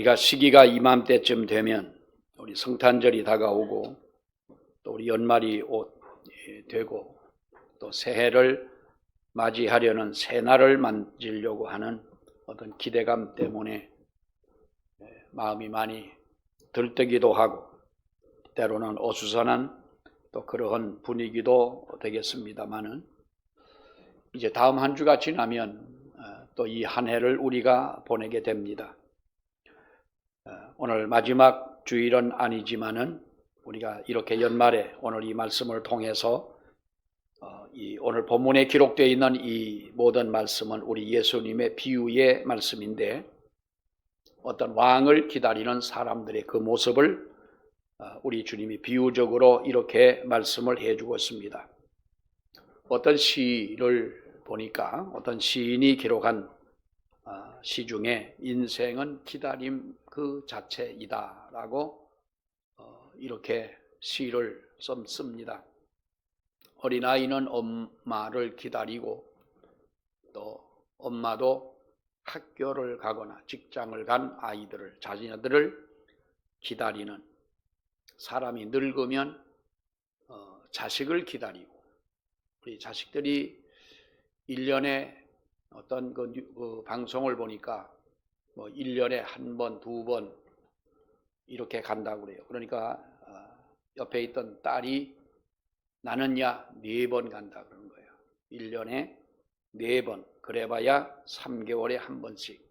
우리가 시기가 이맘때쯤 되면 우리 성탄절이 다가오고 또 우리 연말이 오- 예, 되고 또 새해를 맞이하려는 새날을 만지려고 하는 어떤 기대감 때문에 예, 마음이 많이 들뜨기도 하고 때로는 어수선한 또 그러한 분위기도 되겠습니다만은 이제 다음 한 주가 지나면 또 이 한 해를 우리가 보내게 됩니다. 어, 오늘 마지막 주일은 아니지만은 우리가 이렇게 연말에 오늘 이 말씀을 통해서 어, 이 오늘 본문에 기록되어 있는 이 모든 말씀은 우리 예수님의 비유의 말씀인데 어떤 왕을 기다리는 사람들의 그 모습을 어, 우리 주님이 비유적으로 이렇게 말씀을 해주고 있습니다. 어떤 시를 보니까 어떤 시인이 기록한 어, 시 중에 인생은 기다림 그 자체이다라고 어, 이렇게 시를 씀- 씁니다. 어린아이는 엄마를 기다리고 또 엄마도 학교를 가거나 직장을 간 아이들을 자녀들을 기다리는 사람이 늙으면 어, 자식을 기다리고 우리 자식들이 1년에 어떤 그, 뉴- 그 방송을 보니까 뭐 1년에 한 번, 두 번 이렇게 간다고 그래요. 그러니까 어, 옆에 있던 딸이 나는 야 네 번 간다 그런 거예요. 1년에 네 번. 그래봐야 3개월에 한 번씩.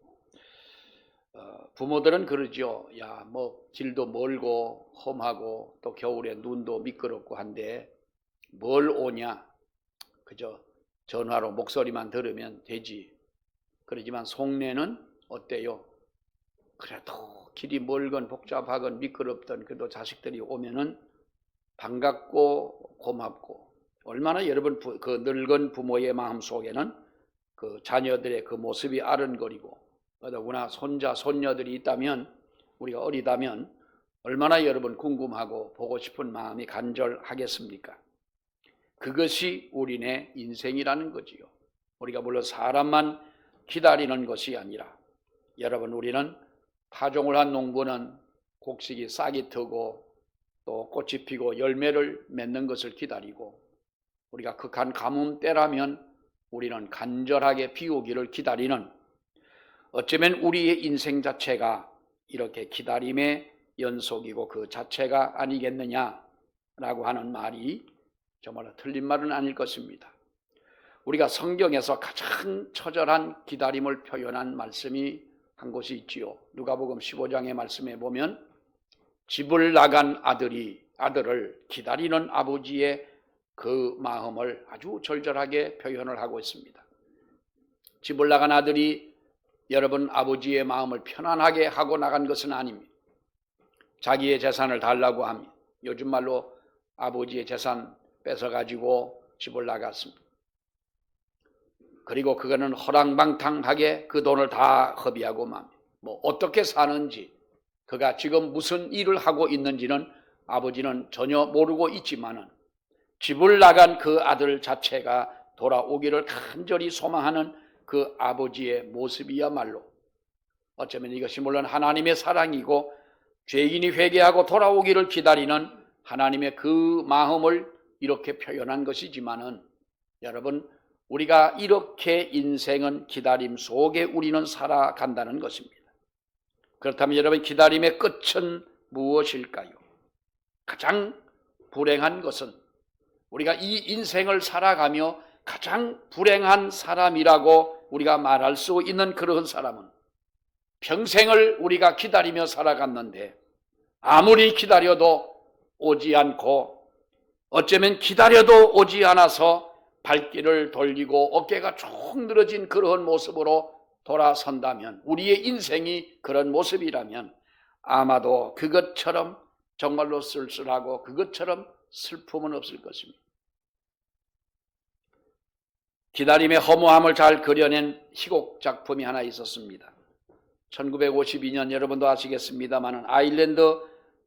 어, 부모들은 그러죠. 야, 뭐 길도 멀고 험하고 또 겨울에 눈도 미끄럽고 한데 뭘 오냐? 그저 전화로 목소리만 들으면 되지. 그러지만 속내는 어때요? 그래도 길이 멀건 복잡하건 미끄럽던 그래도 자식들이 오면은 반갑고 고맙고 얼마나 여러분 부- 그 늙은 부모의 마음 속에는 그 자녀들의 그 모습이 아른거리고 더구나 손자 손녀들이 있다면 우리가 어리다면 얼마나 여러분 궁금하고 보고 싶은 마음이 간절하겠습니까? 그것이 우리네 인생이라는 거지요. 우리가 물론 사람만 기다리는 것이 아니라 여러분 우리는 파종을 한 농부는 곡식이 싹이 트고 또 꽃이 피고 열매를 맺는 것을 기다리고 우리가 극한 가뭄 때라면 우리는 간절하게 비 오기를 기다리는 어쩌면 우리의 인생 자체가 이렇게 기다림의 연속이고 그 자체가 아니겠느냐라고 하는 말이 정말 틀린 말은 아닐 것입니다. 우리가 성경에서 가장 처절한 기다림을 표현한 말씀이 한 곳이 있지요. 누가복음 15장의 말씀에 보면 집을 나간 아들이 아들을 기다리는 아버지의 그 마음을 아주 절절하게 표현을 하고 있습니다. 집을 나간 아들이 여러분 아버지의 마음을 편안하게 하고 나간 것은 아닙니다. 자기의 재산을 달라고 합니다. 요즘 말로 아버지의 재산 뺏어가지고 집을 나갔습니다. 그리고 그거는 허랑방탕하게 그 돈을 다 허비하고 맙니다. 뭐 어떻게 사는지 그가 지금 무슨 일을 하고 있는지는 아버지는 전혀 모르고 있지만은 집을 나간 그 아들 자체가 돌아오기를 간절히 소망하는 그 아버지의 모습이야말로 어쩌면 이것이 물론 하나님의 사랑이고 죄인이 회개하고 돌아오기를 기다리는 하나님의 그 마음을 이렇게 표현한 것이지만은 여러분 우리가 이렇게 인생은 기다림 속에 우리는 살아간다는 것입니다. 그렇다면 여러분 기다림의 끝은 무엇일까요? 가장 불행한 것은 우리가 이 인생을 살아가며 가장 불행한 사람이라고 우리가 말할 수 있는 그런 사람은 평생을 우리가 기다리며 살아갔는데 아무리 기다려도 오지 않고 어쩌면 기다려도 오지 않아서 발길을 돌리고 어깨가 쭉 늘어진 그런 모습으로 돌아선다면 우리의 인생이 그런 모습이라면 아마도 그것처럼 정말로 쓸쓸하고 그것처럼 슬픔은 없을 것입니다. 기다림의 허무함을 잘 그려낸 희곡 작품이 하나 있었습니다. 1952년 여러분도 아시겠습니다만은 아일랜드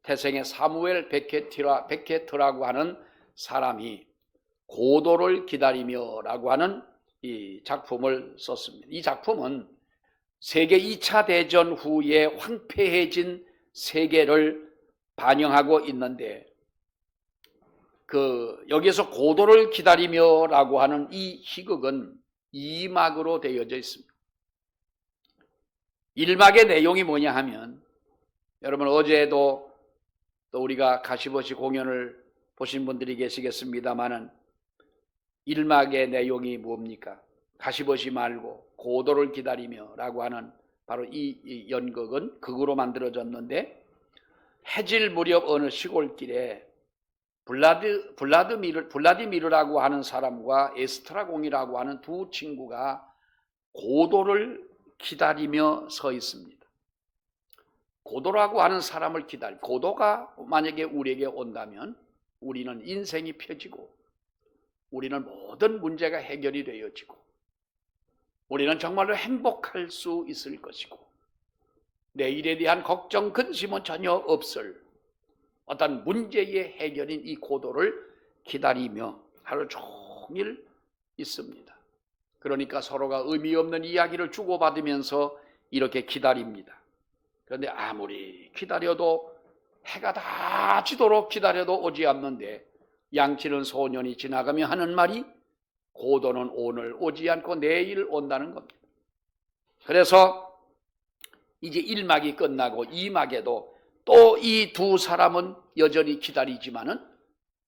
태생의 사무엘 베케티라, 베케트라고 하는 사람이 고도를 기다리며라고 하는 이 작품을 썼습니다. 이 작품은 세계 2차 대전 후에 황폐해진 세계를 반영하고 있는데 그 여기에서 고도를 기다리며라고 하는 이 희극은 2막으로 되어져 있습니다. 1막의 내용이 뭐냐 하면 여러분 어제도 또 우리가 가시버시 공연을 보신 분들이 계시겠습니다만은 1막의 내용이 뭡니까? 가시버시 말고 고도를 기다리며 라고 하는 바로 이, 이 연극은 극으로 만들어졌는데 해질 무렵 어느 시골길에 블라드 블라드미르 블라디미르라고 하는 사람과 에스트라공이라고 하는 두 친구가 고도를 기다리며 서 있습니다. 고도라고 하는 사람을 기다리 고도가 만약에 우리에게 온다면 우리는 인생이 펴지고 우리는 모든 문제가 해결이 되어지고 우리는 정말로 행복할 수 있을 것이고 내일에 대한 걱정 근심은 전혀 없을 어떤 문제의 해결인 이 고도를 기다리며 하루 종일 있습니다. 그러니까 서로가 의미 없는 이야기를 주고받으면서 이렇게 기다립니다. 그런데 아무리 기다려도 해가 다 지도록 기다려도 오지 않는데 양치는 소년이 지나가며 하는 말이 고도는 오늘 오지 않고 내일 온다는 겁니다. 그래서 이제 1막이 끝나고 2막에도 또 이 두 사람은 여전히 기다리지만은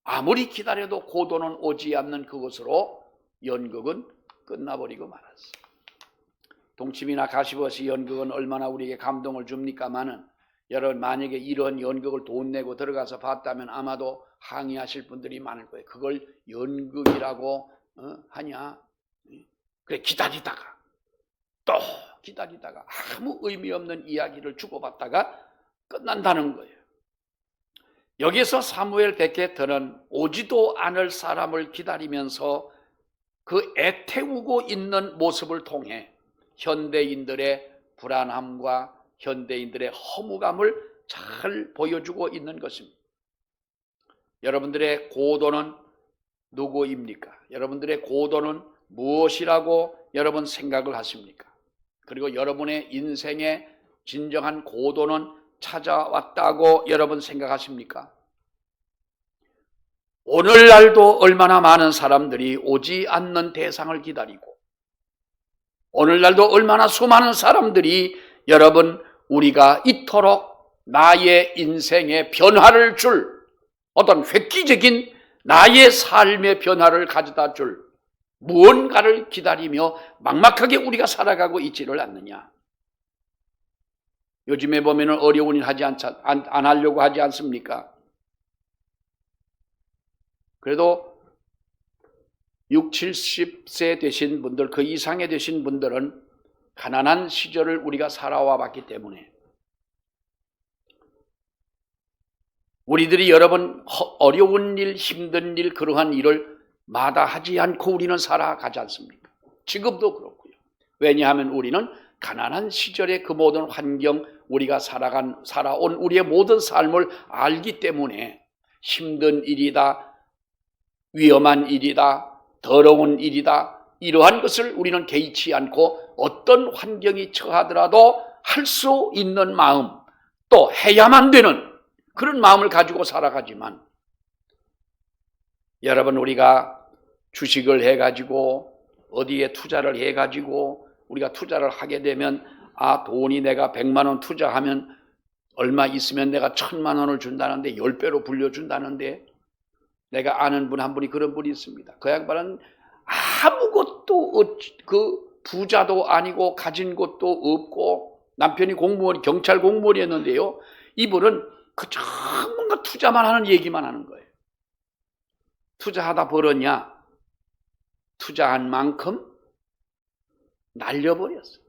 아무리 기다려도 고도는 오지 않는 그것으로 연극은 끝나버리고 말았어요. 동치미나 가시버시 연극은 얼마나 우리에게 감동을 줍니까마는 여러분 만약에 이런 연극을 돈 내고 들어가서 봤다면 아마도 항의하실 분들이 많을 거예요. 그걸 연극이라고 어, 하냐? 그래 기다리다가 또 기다리다가 아무 의미 없는 이야기를 주고받다가 끝난다는 거예요. 여기서 사무엘 베케터는 오지도 않을 사람을 기다리면서 그 애태우고 있는 모습을 통해 현대인들의 불안함과 현대인들의 허무감을 잘 보여주고 있는 것입니다. 여러분들의 고도는 누구입니까? 여러분들의 고도는 무엇이라고 여러분 생각을 하십니까? 그리고 여러분의 인생의 진정한 고도는 찾아왔다고 여러분 생각하십니까? 오늘날도 얼마나 많은 사람들이 오지 않는 대상을 기다리고 오늘날도 얼마나 수많은 사람들이 여러분 우리가 이토록 나의 인생의 변화를 줄 어떤 획기적인 나의 삶의 변화를 가져다 줄 무언가를 기다리며 막막하게 우리가 살아가고 있지를 않느냐. 요즘에 보면 어려운 일 하지 않, 안, 안 하려고 하지 않습니까? 그래도 6, 70세 되신 분들, 그 이상에 되신 분들은 가난한 시절을 우리가 살아와 봤기 때문에 우리들이 여러 번 어려운 일, 힘든 일, 그러한 일을 마다하지 않고 우리는 살아가지 않습니까? 지금도 그렇고요. 왜냐하면 우리는 가난한 시절의 그 모든 환경, 우리가 살아간, 살아온 우리의 모든 삶을 알기 때문에 힘든 일이다, 위험한 일이다, 더러운 일이다, 이러한 것을 우리는 개의치 않고 어떤 환경이 처하더라도 할 수 있는 마음, 또 해야만 되는 그런 마음을 가지고 살아가지만 여러분 우리가 주식을 해가지고 어디에 투자를 해가지고 우리가 투자를 하게 되면 아 돈이 내가 100만 원 투자하면 얼마 있으면 내가 천만 원을 준다는데 10배로 불려준다는데 내가 아는 분 한 분이 그런 분이 있습니다. 그 양반은 아무 것도 그 부자도 아니고 가진 것도 없고 남편이 공무원 경찰 공무원이었는데요. 이분은 그저 뭔가 투자만 하는 얘기만 하는 거예요. 투자하다 벌었냐? 투자한 만큼 날려버렸어.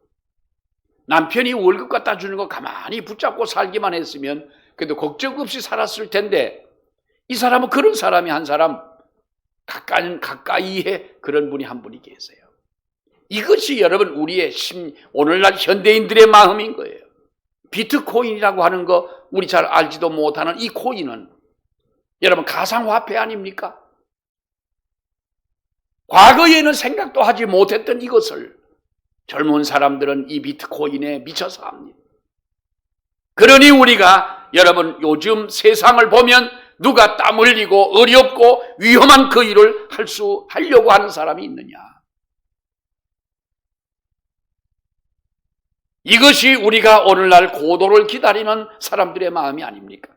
남편이 월급 갖다 주는 거 가만히 붙잡고 살기만 했으면 그래도 걱정 없이 살았을 텐데 이 사람은 그런 사람이 한 사람 가까이 가까이에 그런 분이 한 분이 계세요. 이것이 여러분 우리의 심, 오늘날 현대인들의 마음인 거예요. 비트코인이라고 하는 거 우리 잘 알지도 못하는 이 코인은 여러분 가상화폐 아닙니까? 과거에는 생각도 하지 못했던 이것을 젊은 사람들은 이 비트코인에 미쳐서 합니다. 그러니 우리가 여러분 요즘 세상을 보면 누가 땀 흘리고 어렵고 위험한 그 일을 할 수 하려고 하는 사람이 있느냐? 이것이 우리가 오늘날 고도를 기다리는 사람들의 마음이 아닙니까?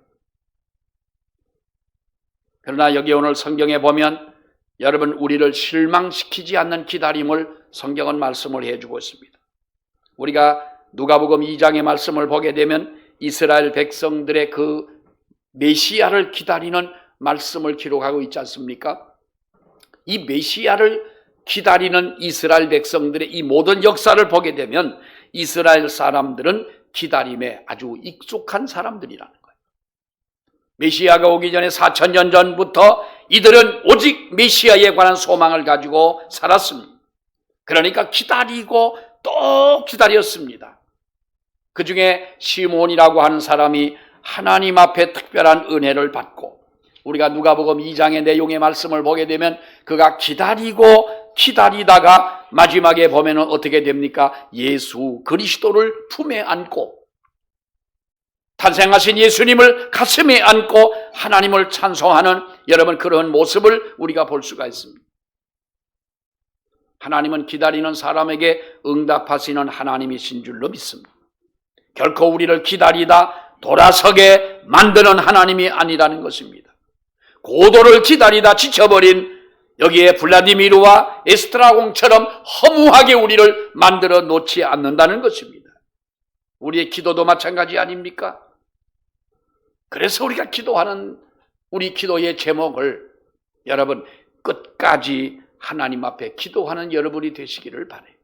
그러나 여기 오늘 성경에 보면 여러분 우리를 실망시키지 않는 기다림을 성경은 말씀을 해주고 있습니다. 우리가 누가복음 2장의 말씀을 보게 되면 이스라엘 백성들의 그 메시아를 기다리는 말씀을 기록하고 있지 않습니까? 이 메시아를 기다리는 이스라엘 백성들의 이 모든 역사를 보게 되면 이스라엘 사람들은 기다림에 아주 익숙한 사람들이라는 거예요. 메시아가 오기 전에 4천년 전부터 이들은 오직 메시아에 관한 소망을 가지고 살았습니다. 그러니까 기다리고 또 기다렸습니다. 그 중에 시몬이라고 하는 사람이 하나님 앞에 특별한 은혜를 받고 우리가 누가복음 2장의 내용의 말씀을 보게 되면 그가 기다리고 기다리다가 마지막에 보면은 어떻게 됩니까? 예수 그리스도를 품에 안고 탄생하신 예수님을 가슴에 안고 하나님을 찬송하는 여러분 그런 모습을 우리가 볼 수가 있습니다. 하나님은 기다리는 사람에게 응답하시는 하나님이신 줄로 믿습니다. 결코 우리를 기다리다 돌아서게 만드는 하나님이 아니라는 것입니다. 고도를 기다리다 지쳐버린 여기에 블라디미르와 에스트라공처럼 허무하게 우리를 만들어 놓지 않는다는 것입니다. 우리의 기도도 마찬가지 아닙니까? 그래서 우리가 기도하는 우리 기도의 제목을 여러분 끝까지 하나님 앞에 기도하는 여러분이 되시기를 바래요.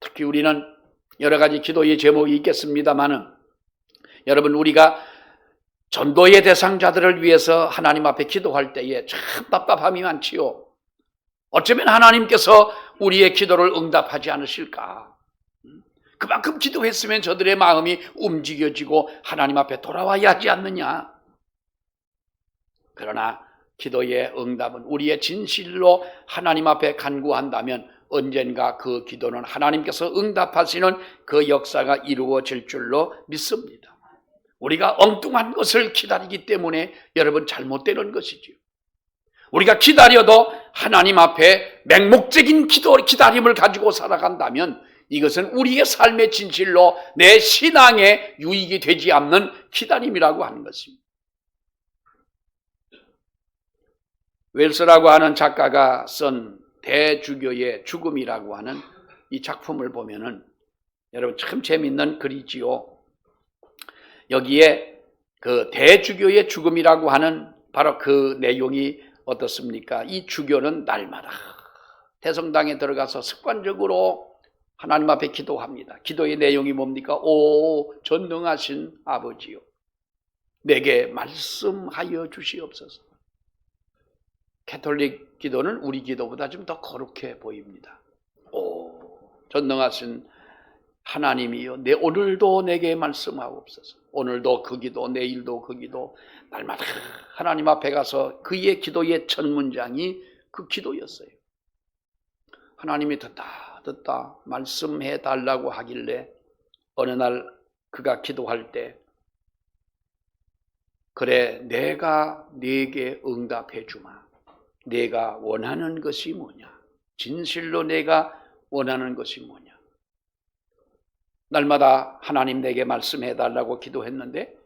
특히 우리는 여러 가지 기도의 제목이 있겠습니다만은 여러분 우리가 전도의 대상자들을 위해서 하나님 앞에 기도할 때에 참 답답함이 많지요. 어쩌면 하나님께서 우리의 기도를 응답하지 않으실까? 그만큼 기도했으면 저들의 마음이 움직여지고 하나님 앞에 돌아와야 하지 않느냐? 그러나 기도의 응답은 우리의 진실로 하나님 앞에 간구한다면 언젠가 그 기도는 하나님께서 응답하시는 그 역사가 이루어질 줄로 믿습니다. 우리가 엉뚱한 것을 기다리기 때문에 여러분 잘못되는 것이지요. 우리가 기다려도 하나님 앞에 맹목적인 기도, 기다림을 가지고 살아간다면 이것은 우리의 삶의 진실로 내 신앙에 유익이 되지 않는 기다림이라고 하는 것입니다. 웰스라고 하는 작가가 쓴 대주교의 죽음이라고 하는 이 작품을 보면은 여러분 참 재밌는 글이지요. 여기에 그 대주교의 죽음이라고 하는 바로 그 내용이 어떻습니까? 이 주교는 날마다 대성당에 들어가서 습관적으로 하나님 앞에 기도합니다. 기도의 내용이 뭡니까? 오 전능하신 아버지요. 내게 말씀하여 주시옵소서. 캐톨릭 기도는 우리 기도보다 좀 더 거룩해 보입니다. 오 전능하신 하나님이여 내 오늘도 내게 말씀하옵소서. 오늘도 그 기도, 내일도 그 기도, 날마다 하나님 앞에 가서 그의 기도의 첫 문장이 그 기도였어요. 하나님이 듣다, 듣다, 말씀해 달라고 하길래 어느 날 그가 기도할 때, 그래, 내가 네게 응답해 주마. 내가 원하는 것이 뭐냐? 진실로 내가 원하는 것이 뭐냐? 날마다 하나님 내게 말씀해 달라고 기도했는데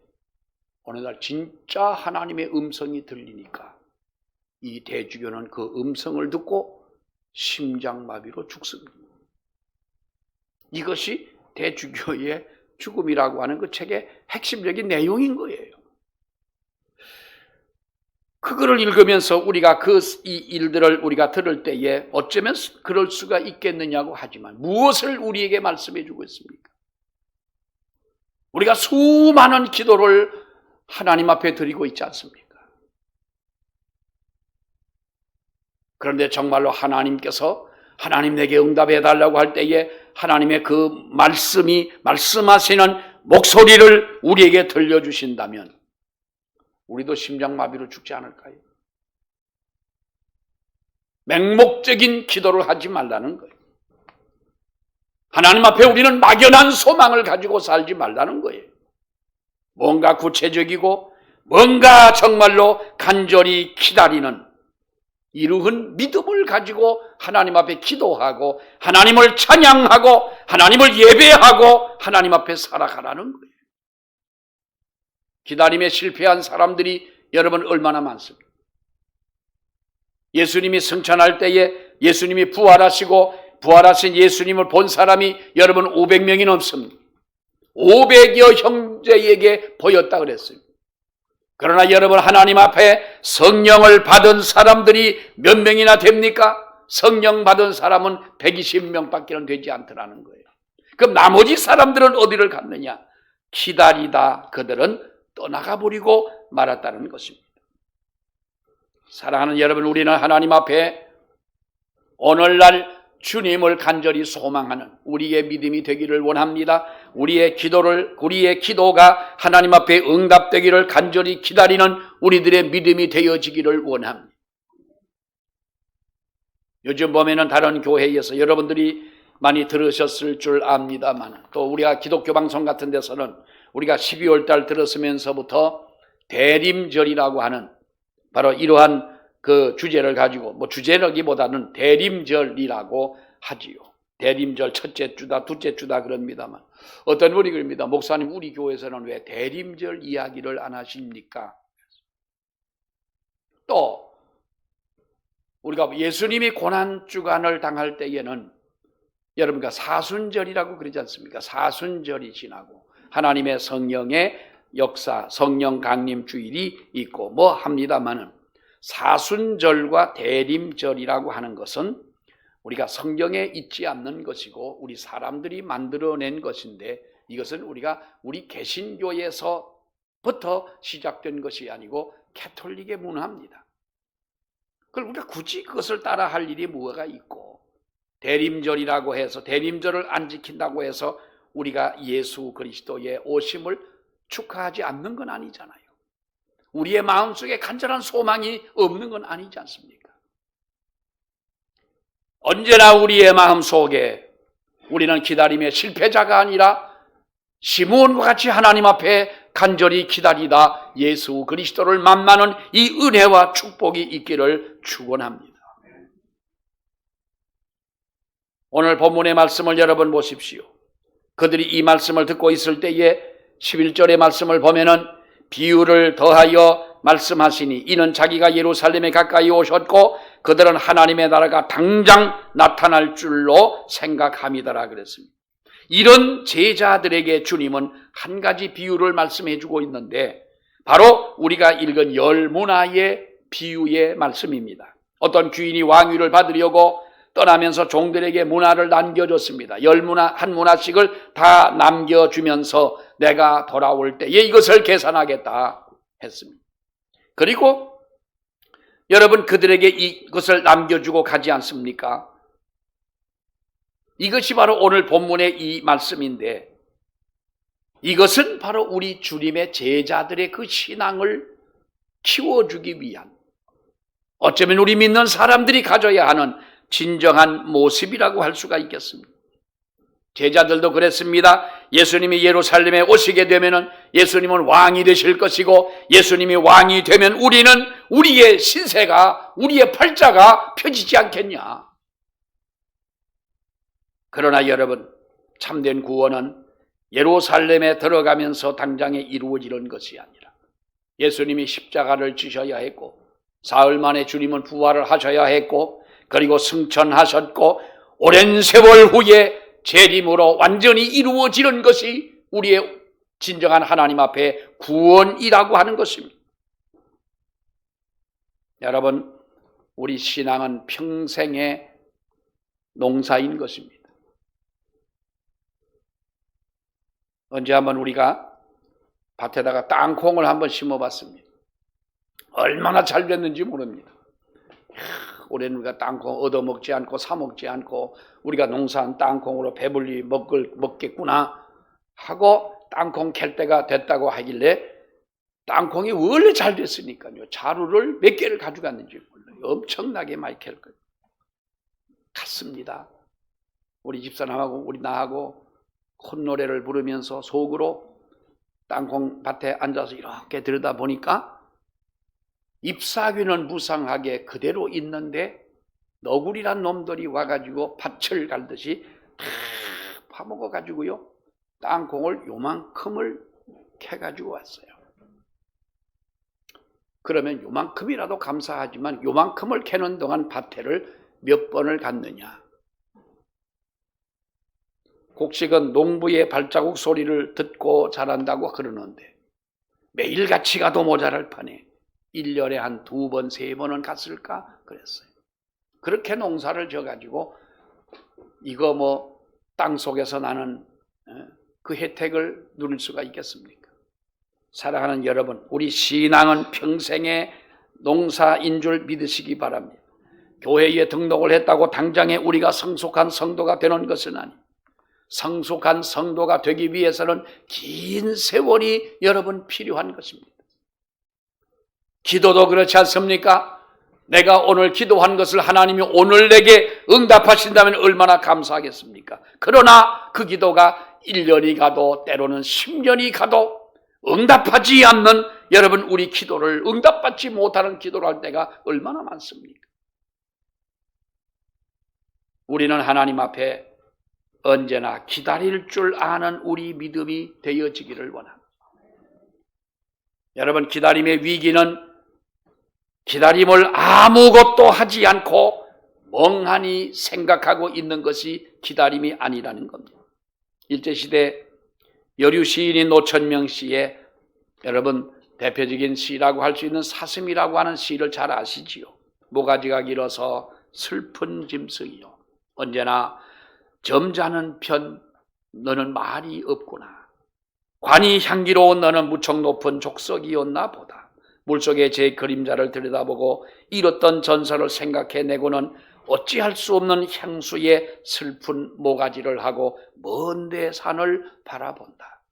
어느 날 진짜 하나님의 음성이 들리니까 이 대주교는 그 음성을 듣고 심장마비로 죽습니다. 이것이 대주교의 죽음이라고 하는 그 책의 핵심적인 내용인 거예요. 그거를 읽으면서 우리가 그 이 일들을 우리가 들을 때에 어쩌면 그럴 수가 있겠느냐고 하지만 무엇을 우리에게 말씀해 주고 있습니까? 우리가 수많은 기도를 하나님 앞에 드리고 있지 않습니까? 그런데 정말로 하나님께서 하나님 내게 응답해 달라고 할 때에 하나님의 그 말씀이 말씀하시는 목소리를 우리에게 들려주신다면 우리도 심장마비로 죽지 않을까요? 맹목적인 기도를 하지 말라는 거예요. 하나님 앞에 우리는 막연한 소망을 가지고 살지 말라는 거예요. 뭔가 구체적이고 뭔가 정말로 간절히 기다리는 이루은 믿음을 가지고 하나님 앞에 기도하고 하나님을 찬양하고 하나님을 예배하고 하나님 앞에 살아가라는 거예요. 기다림에 실패한 사람들이 여러분 얼마나 많습니까? 예수님이 승천할 때에 예수님이 부활하시고 부활하신 예수님을 본 사람이 여러분 500명이 넘습니다. 500여 형제에게 보였다 그랬어요. 그러나 여러분 하나님 앞에 성령을 받은 사람들이 몇 명이나 됩니까? 성령 받은 사람은 120명밖에 되지 않더라는 거예요. 그럼 나머지 사람들은 어디를 갔느냐? 기다리다 그들은 떠나가 버리고 말았다는 것입니다. 사랑하는 여러분, 우리는 하나님 앞에 오늘날 주님을 간절히 소망하는 우리의 믿음이 되기를 원합니다. 우리의 기도를, 우리의 기도가 하나님 앞에 응답되기를 간절히 기다리는 우리들의 믿음이 되어지기를 원합니다. 요즘 보면은 다른 교회에서 여러분들이 많이 들으셨을 줄 압니다만 또 우리가 기독교 방송 같은 데서는 우리가 12월 달 들었으면서부터 대림절이라고 하는 바로 이러한 그 주제를 가지고 뭐 주제라기보다는 대림절이라고 하지요. 대림절 첫째 주다 둘째 주다 그럽니다만 어떤 분이 그럽니다. 목사님 우리 교회에서는 왜 대림절 이야기를 안 하십니까? 또 우리가 예수님이 고난 주간을 당할 때에는 여러분과 사순절이라고 그러지 않습니까? 사순절이 지나고 하나님의 성령의 역사, 성령 강림 주일이 있고 뭐 합니다만은 사순절과 대림절이라고 하는 것은 우리가 성경에 있지 않는 것이고 우리 사람들이 만들어낸 것인데 이것은 우리가 우리 개신교에서부터 시작된 것이 아니고 캐톨릭의 문화입니다. 그걸 우리가 굳이 그것을 따라 할 일이 뭐가 있고 대림절이라고 해서 대림절을 안 지킨다고 해서 우리가 예수 그리스도의 오심을 축하하지 않는 건 아니잖아요. 우리의 마음속에 간절한 소망이 없는 건 아니지 않습니까? 언제나 우리의 마음 속에 우리는 기다림의 실패자가 아니라 시므온과 같이 하나님 앞에 간절히 기다리다 예수 그리스도를 만나는 이 은혜와 축복이 있기를 축원합니다. 오늘 본문의 말씀을 여러분 보십시오. 그들이 이 말씀을 듣고 있을 때에 11절의 말씀을 보면은 비유를 더하여 말씀하시니 이는 자기가 예루살렘에 가까이 오셨고 그들은 하나님의 나라가 당장 나타날 줄로 생각함이더라 그랬습니다. 이런 제자들에게 주님은 한 가지 비유를 말씀해 주고 있는데 바로 우리가 읽은 열 문화의 비유의 말씀입니다. 어떤 주인이 왕위를 받으려고 떠나면서 종들에게 문화를 남겨줬습니다. 열 문화, 한 문화씩을 다 남겨주면서 내가 돌아올 때에 이것을 계산하겠다 했습니다. 그리고 여러분 그들에게 이것을 남겨주고 가지 않습니까? 이것이 바로 오늘 본문의 이 말씀인데 이것은 바로 우리 주님의 제자들의 그 신앙을 키워주기 위한 어쩌면 우리 믿는 사람들이 가져야 하는 진정한 모습이라고 할 수가 있겠습니다. 제자들도 그랬습니다. 예수님이 예루살렘에 오시게 되면은 예수님은 왕이 되실 것이고 예수님이 왕이 되면 우리는 우리의 신세가 우리의 팔자가 펴지지 않겠냐. 그러나 여러분 참된 구원은 예루살렘에 들어가면서 당장에 이루어지는 것이 아니라 예수님이 십자가를 지셔야 했고 사흘 만에 주님은 부활을 하셔야 했고 그리고 승천하셨고 오랜 세월 후에 재림으로 완전히 이루어지는 것이 우리의 진정한 하나님 앞에 구원이라고 하는 것입니다. 여러분, 우리 신앙은 평생의 농사인 것입니다. 언제 한번 우리가 밭에다가 땅콩을 한번 심어봤습니다. 얼마나 잘 됐는지 모릅니다. 올해는 우리가 땅콩 얻어먹지 않고 사먹지 않고 우리가 농사한 땅콩으로 배불리 먹을, 먹겠구나 하고 땅콩 캘 때가 됐다고 하길래 땅콩이 원래 잘 됐으니까요. 자루를 몇 개를 가져갔는지 몰라요. 엄청나게 많이 캘 거예요. 같습니다. 우리 집사람하고 우리 나하고 콧노래를 부르면서 속으로 땅콩 밭에 앉아서 이렇게 들여다 보니까 잎사귀는 무상하게 그대로 있는데 너구리란 놈들이 와가지고 밭을 갈듯이 다 파먹어 가지고요 땅콩을 요만큼을 캐가지고 왔어요. 그러면 요만큼이라도 감사하지만 요만큼을 캐는 동안 밭에를 몇 번을 갔느냐? 곡식은 농부의 발자국 소리를 듣고 자란다고 그러는데 매일같이 가도 모자랄 판에 1년에 한 두 번, 세 번은 갔을까 그랬어요. 그렇게 농사를 져가지고 이거 뭐 땅 속에서 나는 어, 그 혜택을 누릴 수가 있겠습니까? 사랑하는 여러분, 우리 신앙은 평생의 농사인 줄 믿으시기 바랍니다. 교회에 등록을 했다고 당장에 우리가 성숙한 성도가 되는 것은 아니. 성숙한 성도가 되기 위해서는 긴 세월이 여러분 필요한 것입니다. 기도도 그렇지 않습니까? 내가 오늘 기도한 것을 하나님이 오늘 내게 응답하신다면 얼마나 감사하겠습니까? 그러나 그 기도가 1년이 가도 때로는 10년이 가도 응답하지 않는 여러분 우리 기도를 응답받지 못하는 기도를 할 때가 얼마나 많습니까? 우리는 하나님 앞에 언제나 기다릴 줄 아는 우리 믿음이 되어지기를 원합니다. 여러분 기다림의 위기는 기다림을 아무것도 하지 않고 멍하니 생각하고 있는 것이 기다림이 아니라는 겁니다. 일제시대 여류 시인인 노천명 씨의 여러분 대표적인 시라고 할 수 있는 사슴이라고 하는 시를 잘 아시지요. 모가지가 길어서 슬픈 짐승이요. 언제나 점잖은 편 너는 말이 없구나. 관이 향기로운 너는 무척 높은 족석이었나 보다. 물속에 제 그림자를 들여다보고 잃었던 전설을 생각해내고는 어찌할 수 없는 향수의 슬픈 모가지를 하고 먼데 산을 바라본다.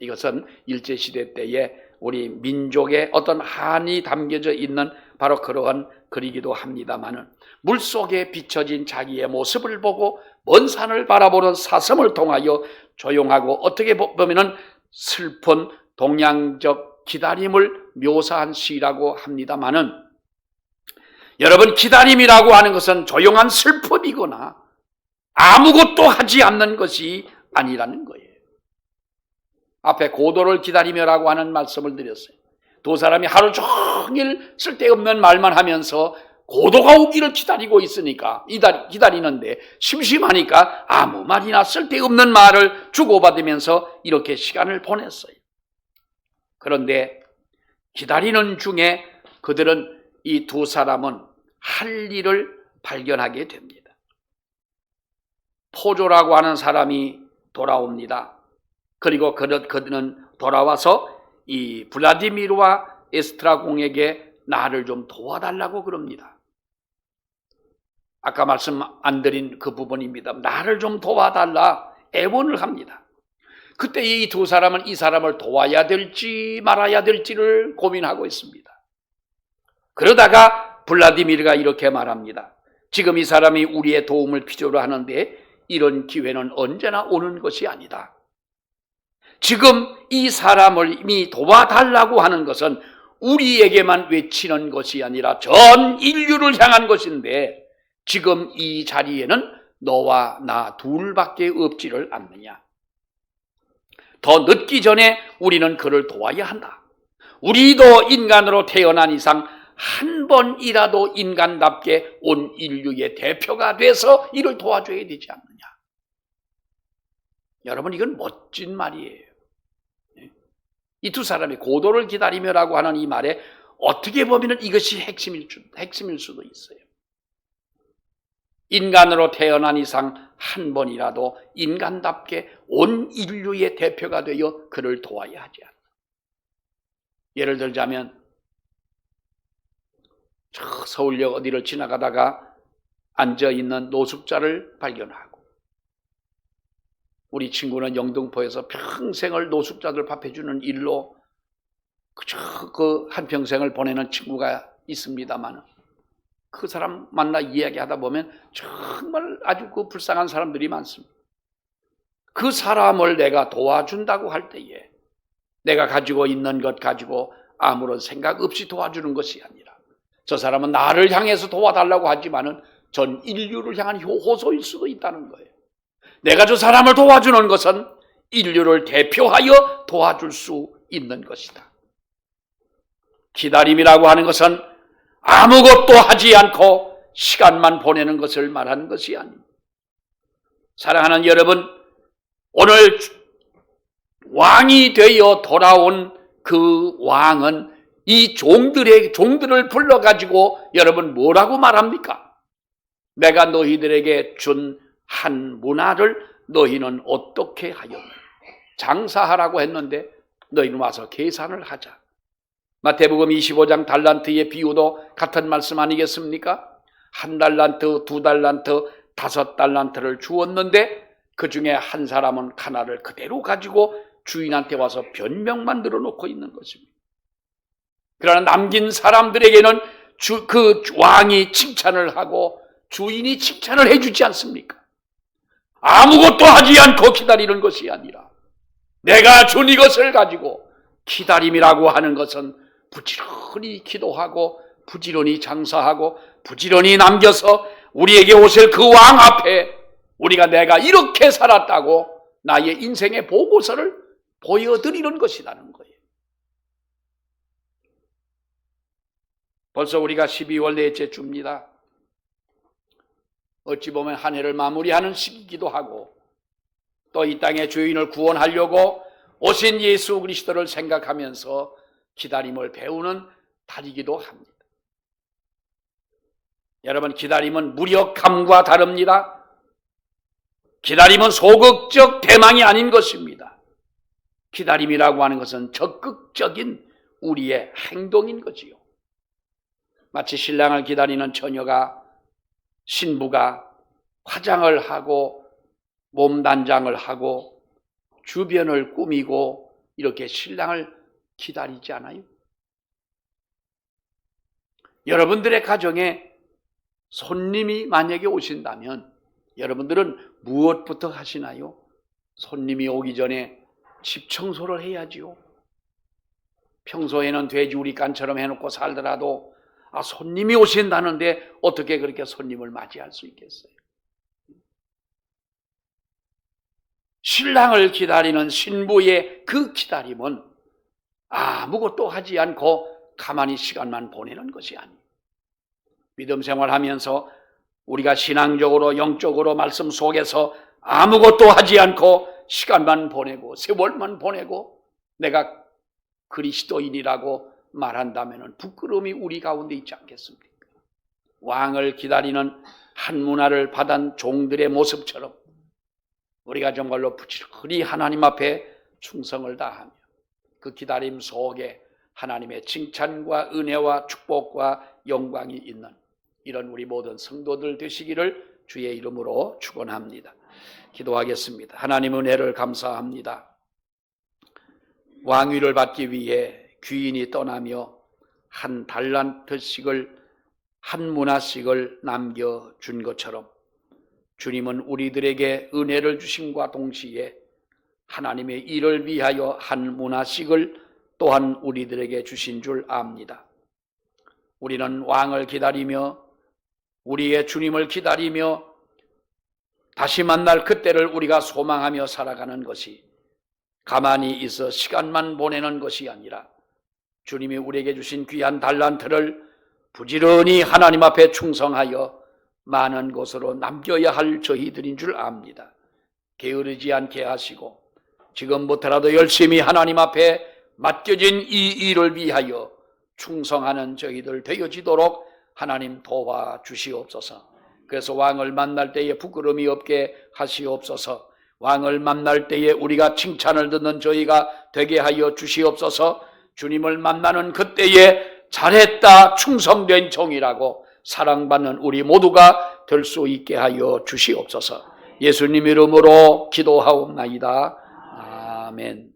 이것은 일제시대 때에 우리 민족의 어떤 한이 담겨져 있는 바로 그러한 글이기도 합니다만은 물속에 비춰진 자기의 모습을 보고 먼 산을 바라보는 사슴을 통하여 조용하고 어떻게 보면은 슬픈 동양적 기다림을 묘사한 시라고 합니다만은 여러분 기다림이라고 하는 것은 조용한 슬픔이거나 아무것도 하지 않는 것이 아니라는 거예요. 앞에 고도를 기다리며라고 하는 말씀을 드렸어요. 두 사람이 하루 종일 쓸데없는 말만 하면서 고도가 오기를 기다리고 있으니까 기다리 는데 심심하니까 아무 말이나 쓸데없는 말을 주고받으면서 이렇게 시간을 보냈어요. 그런데 기다리는 중에 그들은 이 두 사람은 할 일을 발견하게 됩니다. 포조라고 하는 사람이 돌아옵니다. 그리고 그들은 돌아와서 이 블라디미르와 에스트라 공에게 나를 좀 도와달라고 그럽니다. 아까 말씀 안 드린 그 부분입니다. 나를 좀 도와달라 애원을 합니다. 그때 이 두 사람은 이 사람을 도와야 될지 말아야 될지를 고민하고 있습니다. 그러다가 블라디미르가 이렇게 말합니다. 지금 이 사람이 우리의 도움을 필요로 하는데 이런 기회는 언제나 오는 것이 아니다. 지금 이 사람을 이미 도와달라고 하는 것은 우리에게만 외치는 것이 아니라 전 인류를 향한 것인데 지금 이 자리에는 너와 나 둘밖에 없지를 않느냐. 더 늦기 전에 우리는 그를 도와야 한다. 우리도 인간으로 태어난 이상 한 번이라도 인간답게 온 인류의 대표가 돼서 이를 도와줘야 되지 않느냐. 여러분, 이건 멋진 말이에요. 이 두 사람이 고도를 기다리며라고 하는 이 말에 어떻게 보면 이것이 핵심일, 수, 핵심일 수도 있어요. 인간으로 태어난 이상 한 번이라도 인간답게 온 인류의 대표가 되어 그를 도와야 하지 않나. 예를 들자면 저 서울역 어디를 지나가다가 앉아 있는 노숙자를 발견하고 우리 친구는 영등포에서 평생을 노숙자들 밥해주는 일로 그저 그 한평생을 보내는 친구가 있습니다만 그 사람 만나 이야기하다 보면 정말 아주 그 불쌍한 사람들이 많습니다. 그 사람을 내가 도와준다고 할 때에 내가 가지고 있는 것 가지고 아무런 생각 없이 도와주는 것이 아니라 저 사람은 나를 향해서 도와달라고 하지만은 전 인류를 향한 호소일 수도 있다는 거예요. 내가 저 사람을 도와주는 것은 인류를 대표하여 도와줄 수 있는 것이다. 기다림이라고 하는 것은 아무것도 하지 않고 시간만 보내는 것을 말하는 것이 아닙니다. 사랑하는 여러분, 오늘 왕이 되어 돌아온 그 왕은 이 종들의 종들을 불러 가지고 여러분 뭐라고 말합니까? 내가 너희들에게 준 한 문화를 너희는 어떻게 하였느냐? 장사하라고 했는데 너희는 와서 계산을 하자. 마태복음 25장 달란트의 비유도 같은 말씀 아니겠습니까? 한 달란트, 두 달란트, 다섯 달란트를 주었는데 그 중에 한 사람은 하나를 그대로 가지고 주인한테 와서 변명 만들어 놓고 있는 것입니다. 그러나 남긴 사람들에게는 주, 그 왕이 칭찬을 하고 주인이 칭찬을 해주지 않습니까? 아무것도 하지 않고 기다리는 것이 아니라 내가 준 이것을 가지고 기다림이라고 하는 것은 부지런히 기도하고 부지런히 장사하고 부지런히 남겨서 우리에게 오실 그 왕 앞에 우리가 내가 이렇게 살았다고 나의 인생의 보고서를 보여드리는 것이라는 거예요. 벌써 우리가 12월 넷째 줍니다. 어찌 보면 한 해를 마무리하는 시기이기도 하고 또 이 땅의 주인을 구원하려고 오신 예수 그리스도를 생각하면서 기다림을 배우는 달이기도 합니다. 여러분 기다림은 무력함과 다릅니다. 기다림은 소극적 대망이 아닌 것입니다. 기다림이라고 하는 것은 적극적인 우리의 행동인 거지요. 마치 신랑을 기다리는 처녀가 신부가 화장을 하고 몸단장을 하고 주변을 꾸미고 이렇게 신랑을 기다리지 않아요? 여러분들의 가정에 손님이 만약에 오신다면 여러분들은 무엇부터 하시나요? 손님이 오기 전에 집 청소를 해야지요. 평소에는 돼지우리간처럼 해놓고 살더라도 아, 손님이 오신다는데 어떻게 그렇게 손님을 맞이할 수 있겠어요? 신랑을 기다리는 신부의 그 기다림은 아무것도 하지 않고 가만히 시간만 보내는 것이 아니에요. 믿음 생활하면서 우리가 신앙적으로 영적으로 말씀 속에서 아무것도 하지 않고 시간만 보내고 세월만 보내고 내가 그리스도인이라고 말한다면 부끄러움이 우리 가운데 있지 않겠습니까? 왕을 기다리는 한 문화를 받은 종들의 모습처럼 우리가 정말로 부지런히 하나님 앞에 충성을 다하며 그 기다림 속에 하나님의 칭찬과 은혜와 축복과 영광이 있는 이런 우리 모든 성도들 되시기를 주의 이름으로 축원합니다. 기도하겠습니다. 하나님 은혜를 감사합니다. 왕위를 받기 위해 귀인이 떠나며 한 달란트씩을 한 문화씩을 남겨 준 것처럼 주님은 우리들에게 은혜를 주심과 동시에 하나님의 일을 위하여 한 문화씩을 또한 우리들에게 주신 줄 압니다. 우리는 왕을 기다리며 우리의 주님을 기다리며 다시 만날 그때를 우리가 소망하며 살아가는 것이 가만히 있어 시간만 보내는 것이 아니라 주님이 우리에게 주신 귀한 달란트를 부지런히 하나님 앞에 충성하여 많은 곳으로 남겨야 할 저희들인 줄 압니다. 게으르지 않게 하시고 지금부터라도 열심히 하나님 앞에 맡겨진 이 일을 위하여 충성하는 저희들 되어지도록 하나님 도와 주시옵소서. 그래서 왕을 만날 때에 부끄러움이 없게 하시옵소서. 왕을 만날 때에 우리가 칭찬을 듣는 저희가 되게 하여 주시옵소서. 주님을 만나는 그때에 잘했다 충성된 종이라고 사랑받는 우리 모두가 될 수 있게 하여 주시옵소서. 예수님 이름으로 기도하옵나이다. 아멘.